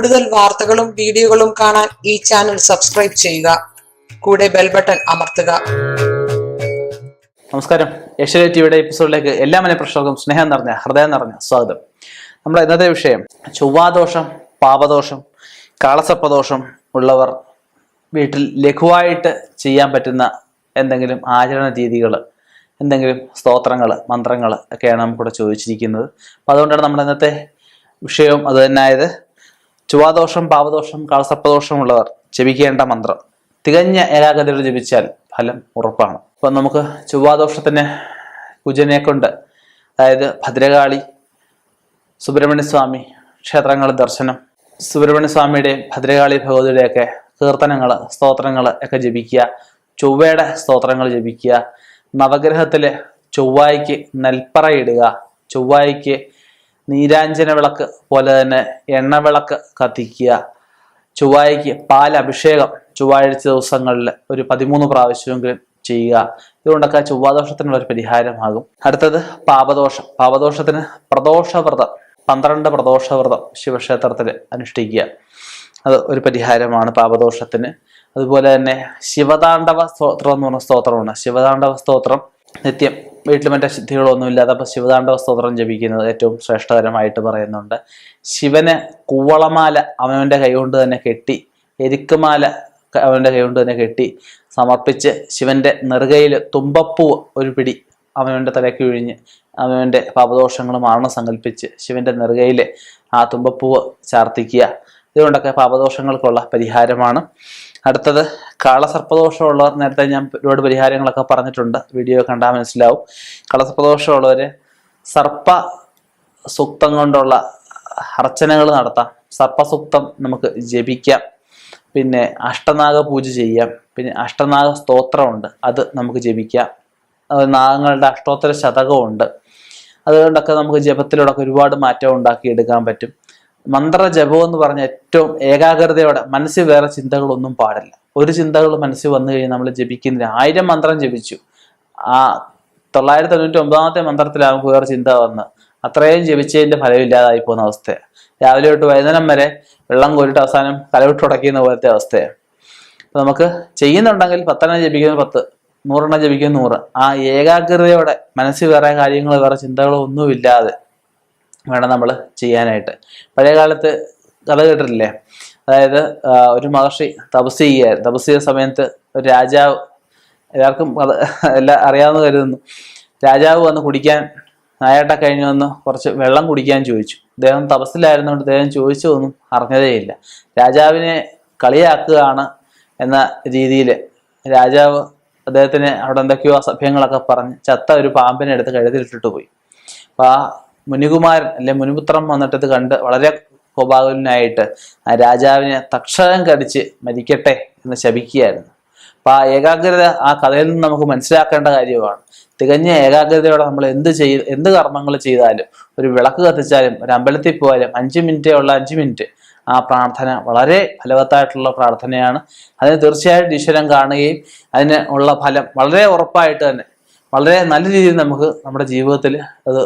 കൂടുതൽ വാർത്തകളും വീഡിയോകളും കാണാൻ ഈ ചാനൽ സബ്സ്ക്രൈബ് ചെയ്യുക. കൂടെ ബെൽ ബട്ടൺ അമർത്തുക. നമസ്കാരം. ഏഷ്യ ടിവിയുടെ എപ്പിസോഡിലേക്ക് എല്ലാ മന പ്രേക്ഷകർക്കും സ്നേഹം നിറഞ്ഞ ഹൃദയം നിറഞ്ഞ സ്വാഗതം. നമ്മുടെ ഇന്നത്തെ വിഷയം ചൊവ്വാദോഷം പാപദോഷം കാളസർപ്പദോഷം ഉള്ളവർ വീട്ടിൽ ലഘുവായിട്ട് ചെയ്യാൻ പറ്റുന്ന എന്തെങ്കിലും ആചരണ രീതികൾ എന്തെങ്കിലും സ്തോത്രങ്ങൾ മന്ത്രങ്ങൾ ഒക്കെയാണ് നമുക്കിവിടെ ചോദിച്ചിരിക്കുന്നത്. അപ്പോൾ അതുകൊണ്ടാണ് നമ്മുടെ ഇന്നത്തെ വിഷയവും അത് തന്നെയായത് ചൊവ്വാദോഷം പാവദോഷം കാളസർപ്പദോഷം ഉള്ളവർ ജപിക്കേണ്ട മന്ത്രം. തികഞ്ഞ ഏകാഗ്രതയോട് ജപിച്ചാൽ ഫലം ഉറപ്പാണ്. അപ്പം നമുക്ക് ചൊവ്വാദോഷത്തിന് കുജനെ കൊണ്ട് അതായത് ഭദ്രകാളി സുബ്രഹ്മണ്യസ്വാമി ക്ഷേത്രങ്ങൾ ദർശനം സുബ്രഹ്മണ്യ സ്വാമിയുടെയും ഭദ്രകാളി ഭഗവതിയുടെയൊക്കെ കീർത്തനങ്ങൾ സ്തോത്രങ്ങൾ ഒക്കെ ജപിക്കുക ചൊവ്വയുടെ സ്തോത്രങ്ങൾ ജപിക്കുക നവഗ്രഹത്തിലെ ചൊവ്വായ്ക്ക് നെൽപ്പറയിടുക ചൊവ്വായ്ക്ക് നീരാഞ്ജന വിളക്ക് പോലെ തന്നെ എണ്ണവിളക്ക് കത്തിക്കുക ചൊവ്വായ്ക്ക് പാൽ അഭിഷേകം ചൊവ്വാഴ്ച ദിവസങ്ങളിൽ ഒരു പതിമൂന്ന് പ്രാവശ്യമെങ്കിലും ചെയ്യുക. ഇതുകൊണ്ടൊക്കെ ചൊവ്വാദോഷത്തിനുള്ള ഒരു പരിഹാരമാകും. അടുത്തത് പാപദോഷം. പാപദോഷത്തിന് പ്രദോഷവ്രതം പന്ത്രണ്ട് പ്രദോഷവ്രതം ശിവക്ഷേത്രത്തിൽ അനുഷ്ഠിക്കുക. അത് ഒരു പരിഹാരമാണ് പാപദോഷത്തിന്. അതുപോലെ തന്നെ ശിവതാണ്ഡവ സ്തോത്രം എന്ന് പറഞ്ഞ സ്തോത്രമാണ്. ശിവതാണ്ഡവ സ്തോത്രം നിത്യം വീട്ടിൽ മറ്റേ സിദ്ധികളൊന്നും ഇല്ലാതെ ശിവതാണ്ഡവ സ്തോത്രം ജപിക്കുന്നത് ഏറ്റവും ശ്രേഷ്ഠകരമായിട്ട് പറയുന്നുണ്ട്. ശിവന് കൂവളമാല അവനവന്റെ കൈകൊണ്ട് തന്നെ കെട്ടി എരിക്കുമാല അവന്റെ കൈകൊണ്ട് തന്നെ കെട്ടി സമർപ്പിച്ച് ശിവന്റെ നെറുകയിൽ തുമ്പപ്പൂ ഒരു പിടി അവനവന്റെ തലയ്ക്ക് ഒഴിഞ്ഞ് അവനവന്റെ പാപദോഷങ്ങൾ മാറണം സങ്കല്പിച്ച് ശിവന്റെ നെറുകയിൽ ആ തുമ്പപ്പൂവ് ചാർത്തിക്കുക. ഇതുകൊണ്ടൊക്കെ പാപദോഷങ്ങൾക്കുള്ള പരിഹാരമാണ്. അടുത്തത് കാളസർപ്പദോഷമുള്ളവർ നേരത്തെ ഞാൻ ഒരുപാട് പരിഹാരങ്ങളൊക്കെ പറഞ്ഞിട്ടുണ്ട്. വീഡിയോ കണ്ടാൽ മനസ്സിലാവും. കാളസർപ്പദോഷമുള്ളവർ സർപ്പ സൂക്തം കൊണ്ടുള്ള അർച്ചനകൾ നടത്താം. സർപ്പസൂക്തം നമുക്ക് ജപിക്കാം. പിന്നെ അഷ്ടനാഗ പൂജ ചെയ്യാം. പിന്നെ അഷ്ടനാഗ സ്തോത്രമുണ്ട്. അത് നമുക്ക് ജപിക്കാം. നാഗങ്ങളുടെ അഷ്ടോത്തര ശതകമുണ്ട്. അതുകൊണ്ടൊക്കെ നമുക്ക് ജപത്തിലൂടെ ഒരുപാട് മാറ്റം ഉണ്ടാക്കിയെടുക്കാൻ പറ്റും. മന്ത്രജപം എന്ന് പറഞ്ഞ ഏറ്റവും ഏകാഗ്രതയോടെ മനസ്സിൽ വേറെ ചിന്തകളൊന്നും പാടില്ല. ഒരു ചിന്തകൾ മനസ്സിൽ വന്നു കഴിഞ്ഞാൽ നമ്മൾ ജപിക്കുന്നില്ല ആയിരം മന്ത്രം ജപിച്ചു. ആ തൊള്ളായിരത്തി തൊണ്ണൂറ്റി ഒമ്പതാമത്തെ മന്ത്രത്തിലാകും വേറെ ചിന്ത വന്ന് അത്രയും ജപിച്ചതിന്റെ ഫലമില്ലാതായി പോകുന്ന അവസ്ഥയാണ് രാവിലെ തൊട്ട് വൈകുന്നേരം വരെ വെള്ളം കോരിട്ട് അവസാനം കലവിട്ട് ഉടക്കുന്ന പോലത്തെ അവസ്ഥയാണ് അപ്പൊ നമുക്ക് ചെയ്യുന്നുണ്ടെങ്കിൽ പത്തെണ്ണം ജപിക്കുന്ന പത്ത് നൂറെണ്ണം ജപിക്കുന്ന നൂറ്. ആ ഏകാഗ്രതയോടെ മനസ്സിൽ വേറെ കാര്യങ്ങൾ വേറെ ചിന്തകളോ ഒന്നുമില്ലാതെ വേണം നമ്മൾ ചെയ്യാനായിട്ട്. പഴയ കാലത്ത് കഥ കേട്ടിട്ടില്ലേ? അതായത് ഒരു മഹർഷി തപസ് ചെയ്യുകയായിരുന്നു തപസ് ചെയ്ത സമയത്ത് ഒരു രാജാവ് എല്ലാവർക്കും അത് എല്ലാം അറിയാവുന്ന കരുതുന്നു. രാജാവ് വന്ന് കുടിക്കാൻ നായാട്ട കഴിഞ്ഞു വന്ന് കുറച്ച് വെള്ളം കുടിക്കാൻ ചോദിച്ചു. അദ്ദേഹം തപസ്സിലായിരുന്നുകൊണ്ട് അദ്ദേഹം ചോദിച്ചതൊന്നും അറിഞ്ഞതേയില്ല. രാജാവിനെ കളിയാക്കുകയാണ് എന്ന രീതിയിൽ രാജാവ് അദ്ദേഹത്തിന് അവിടെ എന്തൊക്കെയോ അസഭ്യങ്ങളൊക്കെ പറഞ്ഞ് ചത്ത ഒരു പാമ്പിനെ എടുത്ത് കഴുതിലിട്ടിട്ട് പോയി. അപ്പോൾ ആ മുനികുമാരൻ അല്ലെ മുനിപുത്രം വന്നിട്ട് ഇത് കണ്ട് വളരെ കോപാകുലനായിട്ട് ആ രാജാവിനെ തക്ഷകം കടിച്ച് മരിക്കട്ടെ എന്ന് ശപിക്കുകയായിരുന്നു. അപ്പൊ ആ ഏകാഗ്രത ആ കഥയിൽ നിന്ന് നമുക്ക് മനസ്സിലാക്കേണ്ട കാര്യമാണ്. തികഞ്ഞ ഏകാഗ്രതയോടെ നമ്മൾ എന്ത് ചെയ് എന്ത് കർമ്മങ്ങൾ ചെയ്താലും ഒരു വിളക്ക് കത്തിച്ചാലും ഒരു അമ്പലത്തിൽ പോയാലും അഞ്ച് മിനിറ്റേ ഉള്ള അഞ്ച് മിനിറ്റ് ആ പ്രാർത്ഥന വളരെ ഫലവത്തായിട്ടുള്ള പ്രാർത്ഥനയാണ്. അതിന് തീർച്ചയായിട്ടും ഈശ്വരൻ കാണുകയും അതിന് ഉള്ള ഫലം വളരെ ഉറപ്പായിട്ട് തന്നെ വളരെ നല്ല രീതിയിൽ നമുക്ക് നമ്മുടെ ജീവിതത്തിൽ അത്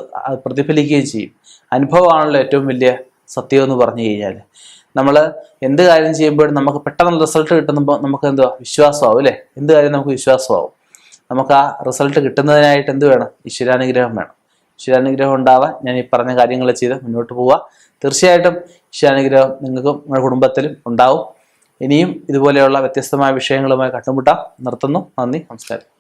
പ്രതിഫലിക്കുകയും ചെയ്യും. അനുഭവമാണല്ലോ ഏറ്റവും വലിയ സത്യം എന്ന് പറഞ്ഞു കഴിഞ്ഞാൽ നമ്മൾ എന്ത് കാര്യം ചെയ്യുമ്പോഴും നമുക്ക് പെട്ടെന്ന് റിസൾട്ട് കിട്ടുമ്പോൾ നമുക്ക് എന്തുവാ? വിശ്വാസമാവും അല്ലേ? എന്ത് കാര്യം നമുക്ക് വിശ്വാസമാവും? നമുക്ക് ആ റിസൾട്ട് കിട്ടുന്നതിനായിട്ട് എന്ത് വേണം? ഈശ്വരാനുഗ്രഹം വേണം. ഈശ്വരാനുഗ്രഹം ഉണ്ടാവാൻ ഞാൻ ഈ പറഞ്ഞ കാര്യങ്ങൾ ചെയ്ത് മുന്നോട്ട് പോവുക. തീർച്ചയായിട്ടും ഈശ്വരാനുഗ്രഹം നിങ്ങൾക്കും നിങ്ങളുടെ കുടുംബത്തിലും ഉണ്ടാവും. ഇനിയും ഇതുപോലെയുള്ള വ്യത്യസ്തമായ വിഷയങ്ങളുമായി കണ്ടുമുട്ടാം. നിർത്തുന്നു. നന്ദി. നമസ്കാരം.